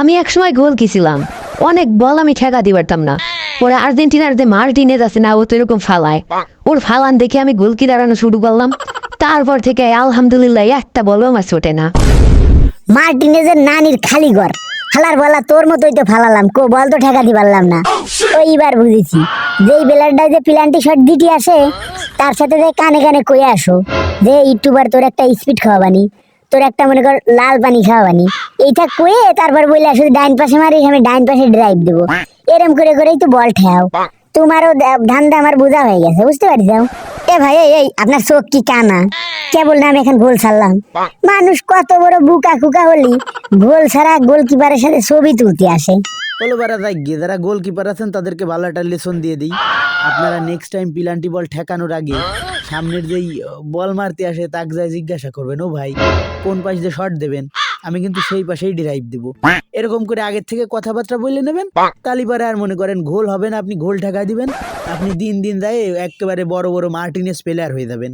আমি একসময় গোল কিছিলাম অনেক বল আমি ঠেকা দিতে পারতাম না। পরে আর্জেন্টিনার যে মার্টিনেজ আছে না, ও তো এরকম ফালায়। ওর ফালান দেখে আমি গোলকি দাঁড়ানো শুরু করলাম। তারপর থেকে আলহামদুলিল্লাহ একটা বলও আমার ছোটে না। মার্টিনেজের নানির খালি ঘর। হালার বলা তোর মতোই তো ফালালাম, কো বল তো ঠেকাতে পারলাম না। ওইবার বুঝেছি, যেই বেলারটাই যে প্লান্টি শট দিতে আসে, তার সাথে যে কানে কানে কয়ে আসো, যে ইউটিউবার তোর একটা স্পিড খাওয়াবানি। তোর একটা মনে কর লাল পানি খাওয়াবানি এইটা কয়ে তারপর বলে আসো ডাইন পাশে মারিস আমি ডাইন পাশে ড্রাইভ দেবো। এরম করে করেই তো বল ঠেয়াও। তোমারও ধান্দা আমার বোঝা হয়ে গেছে বুঝতে পারি যাও এ ভাই এই, আপনার চোখ কি কানা? কেবল না আমি এখন গোল ছাড়লাম। মানুষ কত বড় বুকা কুকা হলি গোল ছাড়া গোলকিপারের সাথে ছবি তুলতে আসে। বলো বারা যাই গিয়ে যারা গোলকিপার আছেন তাদেরকে ভালো একটা লেসন দিয়ে দিই। আপনারা নেক্সট টাইম পিলান্টি বল ঠেকানোর আগে সামনের যেই বল মারতে আসে, তাক যায় জিজ্ঞাসা করবেন, ও ভাই, কোন পাশ দিয়ে শট দেবেন? আমি কিন্তু সেই পাশেই ড্রাইভ দিব। এরকম করে আগের থেকে কথাবার্তা বলে নেবেন। তালিবারে আর মনে করেন ঘোল হবে না, আপনি ঘোল ঠেকা দিবেন। আপনি দিন দিন যায় একেবারে বড় বড় মার্টিনেস প্লেয়ার হয়ে যাবেন।